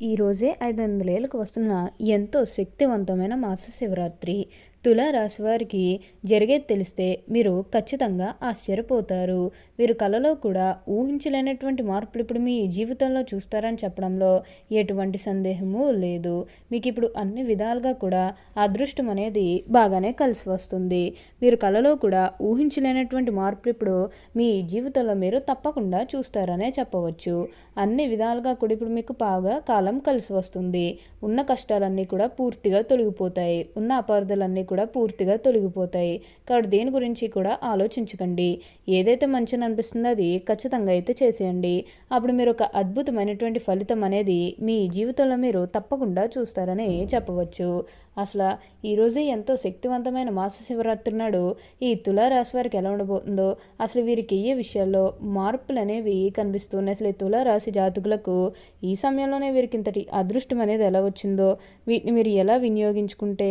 ఈరోజే ఐదు వందలేళ్ళకు వస్తున్న ఎంతో శక్తివంతమైన మాస శివరాత్రి తులారాశి వారికి జరిగేది తెలిస్తే మీరు ఖచ్చితంగా ఆశ్చర్యపోతారు. మీరు కలలో కూడా ఊహించలేనటువంటి మార్పులు ఇప్పుడు మీ జీవితంలో చూస్తారని చెప్పడంలో ఎటువంటి సందేహము లేదు. మీకు ఇప్పుడు అన్ని విధాలుగా కూడా అదృష్టం అనేది బాగానే కలిసి వస్తుంది. మీరు కలలో కూడా ఊహించలేనటువంటి మార్పులు ఇప్పుడు మీ జీవితంలో మీరు తప్పకుండా చూస్తారనే చెప్పవచ్చు. అన్ని విధాలుగా కూడా ఇప్పుడు మీకు బాగా కాలం కలిసి వస్తుంది. ఉన్న కష్టాలన్నీ కూడా పూర్తిగా తొలగిపోతాయి. ఉన్న అపార్థలన్నీ కూడా కూడా పూర్తిగా తొలగిపోతాయి. కాబట్టి దేని గురించి కూడా ఆలోచించకండి. ఏదైతే మంచిని అనిపిస్తుందో అది ఖచ్చితంగా అయితే చేసేయండి. అప్పుడు మీరు ఒక అద్భుతమైనటువంటి ఫలితం అనేది మీ జీవితంలో మీరు తప్పకుండా చూస్తారని చెప్పవచ్చు. అసలు ఈరోజు ఎంతో శక్తివంతమైన మాస శివరాత్రి నాడు ఈ తులారాశి వారికి ఎలా ఉండబోతుందో అసలు వీరికి ఏ విషయాల్లో మార్పులు అనేవి కనిపిస్తున్నాయి అసలు ఈ తులారాశి జాతకులకు ఈ సమయంలోనే వీరికి ఇంతటి అదృష్టం అనేది ఎలా వచ్చిందో వీటిని మీరు ఎలా వినియోగించుకుంటే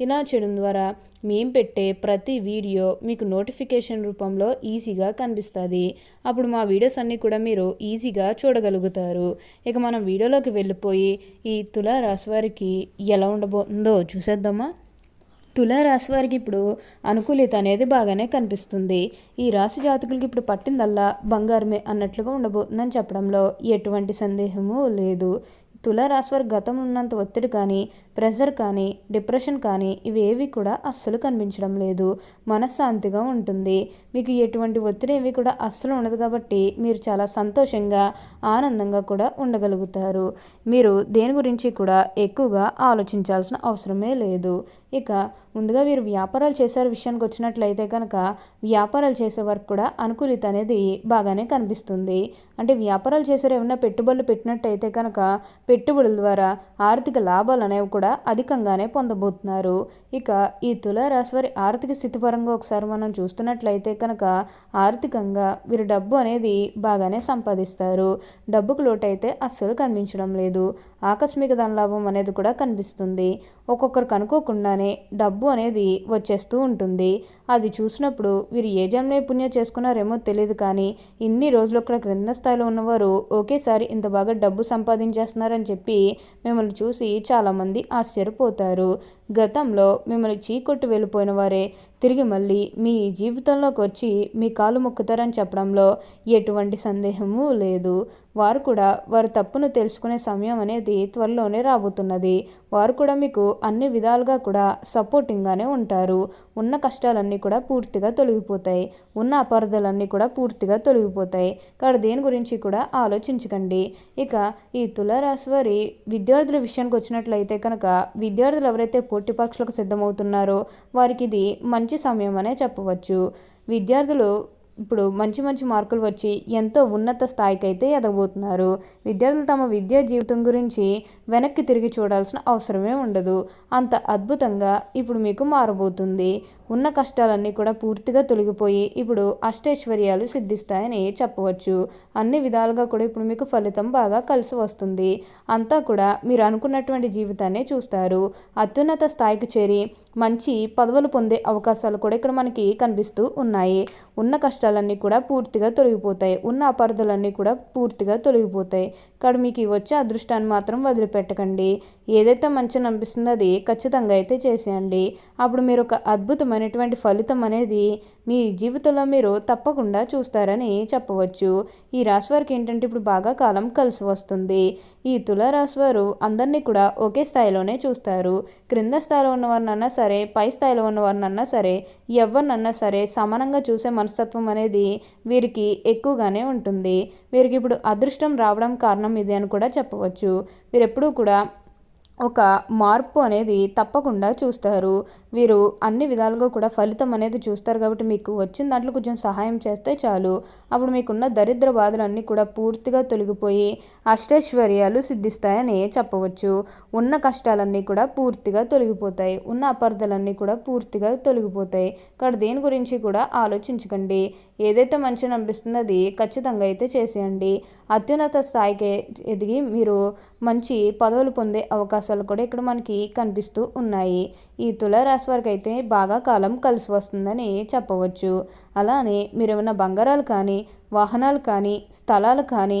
ఇలా చేయడం ద్వారా మేము పెట్టే ప్రతి వీడియో మీకు నోటిఫికేషన్ రూపంలో ఈజీగా కనిపిస్తుంది. అప్పుడు మా వీడియోస్ అన్నీ కూడా మీరు ఈజీగా చూడగలుగుతారు. ఇక మనం వీడియోలోకి వెళ్ళిపోయి ఈ తులా రాశి వారికి ఎలా ఉండబోతుందో చూసేద్దామా? తులారాశి వారికి ఇప్పుడు అనుకూలిత అనేది బాగానే కనిపిస్తుంది. ఈ రాశి జాతకులకి ఇప్పుడు పట్టిందల్లా బంగారమే అన్నట్లుగా ఉండబోతుందని చెప్పడంలో ఎటువంటి సందేహము లేదు. తులారాశి వారి గతం ఉన్నంత ఒత్తిడి కానీ ప్రెషర్ కానీ డిప్రెషన్ కానీ ఇవేవి కూడా అస్సలు కనిపించడం లేదు. మనశ్శాంతిగా ఉంటుంది. మీకు ఎటువంటి ఒత్తిడి ఏవి కూడా అస్సలు ఉండదు కాబట్టి మీరు చాలా సంతోషంగా ఆనందంగా కూడా ఉండగలుగుతారు. మీరు దేని గురించి కూడా ఎక్కువగా ఆలోచించాల్సిన అవసరమే లేదు. ఇక ముందుగా మీరు వ్యాపారాలు చేసే విషయానికి వచ్చినట్లయితే కనుక వ్యాపారాలు చేసే వరకు కూడా అనుకూలిత అనేది బాగానే కనిపిస్తుంది. అంటే వ్యాపారాలు చేసే ఏమైనా పెట్టుబడులు పెట్టినట్టయితే కనుక పెట్టుబడుల ద్వారా ఆర్థిక లాభాలు అనేవి కూడా అధికంగానే పొందబోతున్నారు. ఇక ఈ తులారాశి వారి ఆర్థిక స్థితి పరంగా ఒకసారి మనం చూస్తున్నట్లయితే కనుక ఆర్థికంగా వీరు డబ్బు అనేది బాగానే సంపాదిస్తారు. డబ్బుకు లోటైతే అస్సలు కనిపించడం లేదు. ఆకస్మిక ధనలాభం అనేది కూడా కనిపిస్తుంది. ఒక్కొక్కరికి అనుకోకుండానే డబ్బు అనేది వచ్చేస్తూ ఉంటుంది. అది చూసినప్పుడు వీరు ఏ జన్మే పుణ్యం చేసుకున్నారేమో తెలియదు కానీ ఇన్ని రోజులు అక్కడ క్రింద స్థాయిలో ఉన్నవారు ఒకేసారి ఇంత బాగా డబ్బు సంపాదించేస్తున్నారని చెప్పి మిమ్మల్ని చూసి చాలామంది ఆశ్చర్యపోతారు. గతంలో మిమ్మల్ని చీకొట్టు వెళ్ళిపోయిన వారే తిరిగి మళ్ళీ మీ జీవితంలోకి వచ్చి మీ కాలు మొక్కుతారని చెప్పడంలో ఎటువంటి సందేహము లేదు. వారు కూడా వారి తప్పును తెలుసుకునే సమయం అనేది త్వరలోనే రాబోతున్నది. వారు కూడా మీకు అన్ని విధాలుగా కూడా సపోర్టింగ్గానే ఉంటారు. ఉన్న కష్టాలన్నీ కూడా పూర్తిగా తొలగిపోతాయి. ఉన్న అపార్థాలన్నీ కూడా పూర్తిగా తొలగిపోతాయి. కాబట్టి దేని గురించి కూడా ఆలోచించకండి. ఇక ఈ తులారాశి వారి విద్యార్థుల విషయానికి వచ్చినట్లయితే కనుక విద్యార్థులు ఎవరైతే పోటీ పరీక్షలకు సిద్ధమవుతున్నారో వారికి ఇది మంచి సమయం అనే చెప్పవచ్చు. విద్యార్థులు ఇప్పుడు మంచి మంచి మార్కులు వచ్చి ఎంతో ఉన్నత స్థాయికి అయితే ఎదగబోతున్నారు. విద్యార్థులు తమ విద్యా జీవితం గురించి వెనక్కి తిరిగి చూడాల్సిన అవసరమే ఉండదు. అంత అద్భుతంగా ఇప్పుడు మీకు మారబోతుంది. ఉన్న కష్టాలన్నీ కూడా పూర్తిగా తొలగిపోయి ఇప్పుడు అష్టైశ్వర్యాలు సిద్ధిస్తాయని చెప్పవచ్చు. అన్ని విధాలుగా కూడా ఇప్పుడు మీకు ఫలితం బాగా కలిసి వస్తుంది. అంతా కూడా మీరు అనుకున్నటువంటి జీవితాన్ని చూస్తారు. అత్యున్నత స్థాయికి చేరి మంచి పదవులు పొందే అవకాశాలు కూడా ఇక్కడ మనకి కనిపిస్తూ ఉన్నాయి. ఉన్న కష్టాలన్నీ కూడా పూర్తిగా తొలగిపోతాయి. ఉన్న అపార్థాలన్నీ కూడా పూర్తిగా తొలగిపోతాయి. ఇక్కడ మీకు వచ్చే అదృష్టాన్ని మాత్రం వదిలిపెట్టకండి. ఏదైతే మంచిని అనిపిస్తుందో అది ఖచ్చితంగా అయితే చేసేయండి. అప్పుడు మీరు ఒక అద్భుతమైన అద్భుతమైనటువంటి ఫలితం అనేది మీ జీవితంలో మీరు తప్పకుండా చూస్తారని చెప్పవచ్చు. ఈ రాశి వారికి ఏంటంటే ఇప్పుడు బాగా కాలం కలిసి వస్తుంది. ఈ తులారాశి వారు అందరినీ కూడా ఒకే స్థాయిలోనే చూస్తారు. క్రింద స్థాయిలో ఉన్నవారినన్నా సరే పై స్థాయిలో ఉన్నవారినన్నా సరే ఎవరినన్నా సరే సమానంగా చూసే మనస్తత్వం అనేది వీరికి ఎక్కువగానే ఉంటుంది. వీరికి ఇప్పుడు అదృష్టం రావడం కారణం ఇది అని కూడా చెప్పవచ్చు. వీరెప్పుడూ కూడా ఒక మార్పు అనేది తప్పకుండా చూస్తారు. వీరు అన్ని విధాలుగా కూడా ఫలితం అనేది చూస్తారు కాబట్టి మీకు వచ్చిన దాంట్లో కొంచెం సహాయం చేస్తే చాలు. అప్పుడు మీకున్న దరిద్ర బాధలన్నీ కూడా పూర్తిగా తొలగిపోయి అష్టైశ్వర్యాలు సిద్ధిస్తాయని చెప్పవచ్చు. ఉన్న కష్టాలన్నీ కూడా పూర్తిగా తొలగిపోతాయి. ఉన్న అపార్థాలన్నీ కూడా పూర్తిగా తొలగిపోతాయి. కాబట్టి దేని గురించి కూడా ఆలోచించకండి. ఏదైతే మంచిని అనిపిస్తుందో అది ఖచ్చితంగా అయితే చేసేయండి. అత్యున్నత స్థాయికి ఎదిగి మీరు మంచి పదవులు పొందే అవకాశాలు కూడా ఇక్కడ మనకి కనిపిస్తూ ఉన్నాయి. ఈ తులారాశి వరకు అయితే బాగా కాలం కలిసి వస్తుందని చెప్పవచ్చు. అలానే మీరు ఏమైనా బంగారాలు కానీ వాహనాలు కానీ స్థలాలు కానీ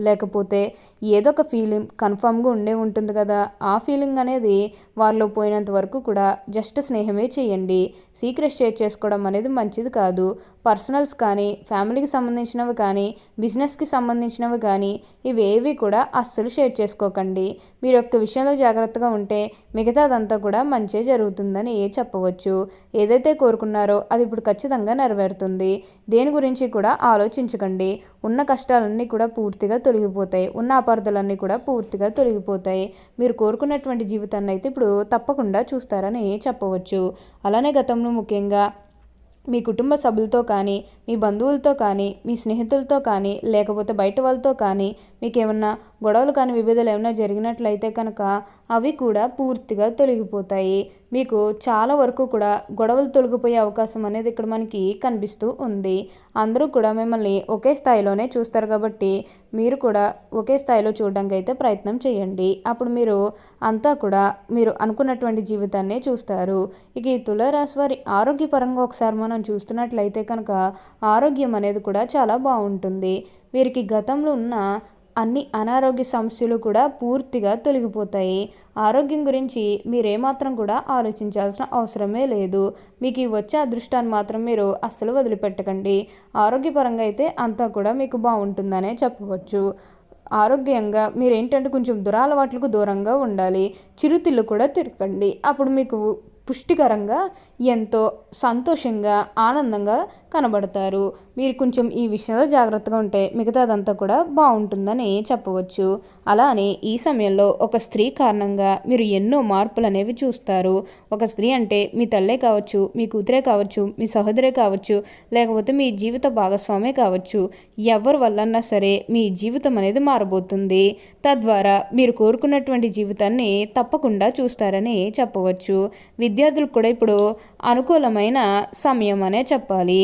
లేకపోతే ఏదో ఒక ఫీలింగ్ కన్ఫామ్గా ఉండే ఉంటుంది కదా. ఆ ఫీలింగ్ అనేది వారిలో పోయినంత వరకు కూడా జస్ట్ స్నేహమే చేయండి. సీక్రెట్ షేర్ చేసుకోవడం అనేది మంచిది కాదు. పర్సనల్స్ కానీ ఫ్యామిలీకి సంబంధించినవి కానీ బిజినెస్కి సంబంధించినవి కానీ ఇవేవి కూడా అస్సలు షేర్ చేసుకోకండి. మీరు ఒక్క విషయంలో జాగ్రత్తగా ఉంటే మిగతాదంతా కూడా మంచే జరుగుతుందని చెప్పవచ్చు. ఏదైతే కోరుకున్నారో అది ఇప్పుడు ఖచ్చితంగా నెరవేరుతుంది. దేని గురించి కూడా ఆలోచించకండి. ఉన్న కష్టాలన్నీ కూడా పూర్తిగా తొలగిపోతాయి. ఉన్న అపార్థాలన్నీ కూడా పూర్తిగా తొలగిపోతాయి. మీరు కోరుకున్నటువంటి జీవితాన్ని అయితే ఇప్పుడు తప్పకుండా చూస్తారని చెప్పవచ్చు. అలానే గతంలో ముఖ్యంగా మీ కుటుంబ సభ్యులతో కానీ మీ బంధువులతో కానీ మీ స్నేహితులతో కానీ లేకపోతే బయట వాళ్ళతో కానీ మీకేమన్నా గొడవలు కానీ విభేదాలు ఏమైనా జరిగినట్లయితే కనుక అవి కూడా పూర్తిగా తొలగిపోతాయి. మీకు చాలా వరకు కూడా గొడవలు తొలగిపోయే అవకాశం అనేది ఇక్కడ మనకి కనిపిస్తూ ఉంది. అందరూ కూడా మిమ్మల్ని ఒకే స్థాయిలోనే చూస్తారు కాబట్టి మీరు కూడా ఒకే స్థాయిలో చూడడానికి అయితే ప్రయత్నం చేయండి. అప్పుడు మీరు అంతా కూడా మీరు అనుకున్నటువంటి జీవితాన్ని చూస్తారు. ఇక ఈ తులారాశి వారి ఆరోగ్యపరంగా ఒకసారి మనం చూస్తున్నట్లయితే కనుక ఆరోగ్యం అనేది కూడా చాలా బాగుంటుంది. వీరికి గతంలో ఉన్న అన్ని అనారోగ్య సమస్యలు కూడా పూర్తిగా తొలగిపోతాయి. ఆరోగ్యం గురించి మీరేమాత్రం కూడా ఆలోచించాల్సిన అవసరమే లేదు. మీకు వచ్చే అదృష్టాన్ని మాత్రం మీరు అస్సలు వదిలిపెట్టకండి. ఆరోగ్యపరంగా అయితే అంతా కూడా మీకు బాగుంటుందనే చెప్పవచ్చు. ఆరోగ్యంగా మీరేంటంటే కొంచెం దురాలవాట్లకు దూరంగా ఉండాలి. చిరుతిళ్ళు కూడా తిరగండి. అప్పుడు మీకు పుష్టికరంగా ఎంతో సంతోషంగా ఆనందంగా కనబడతారు. మీరు కొంచెం ఈ విషయంలో జాగ్రత్తగా ఉంటే మిగతాదంతా కూడా బాగుంటుందని చెప్పవచ్చు. అలానే ఈ సమయంలో ఒక స్త్రీ కారణంగా మీరు ఎన్నో మార్పులు అనేవి చూస్తారు. ఒక స్త్రీ అంటే మీ తల్లే కావచ్చు మీ కూతురే కావచ్చు మీ సహోదరే కావచ్చు లేకపోతే మీ జీవిత భాగస్వామే కావచ్చు. ఎవరి వల్లన్నా సరే మీ జీవితం అనేది మారబోతుంది. తద్వారా మీరు కోరుకున్నటువంటి జీవితాన్ని తప్పకుండా చూస్తారని చెప్పవచ్చు. విద్యార్థులకు కూడా ఇప్పుడు అనుకూలమైన సమయం అనే చెప్పాలి.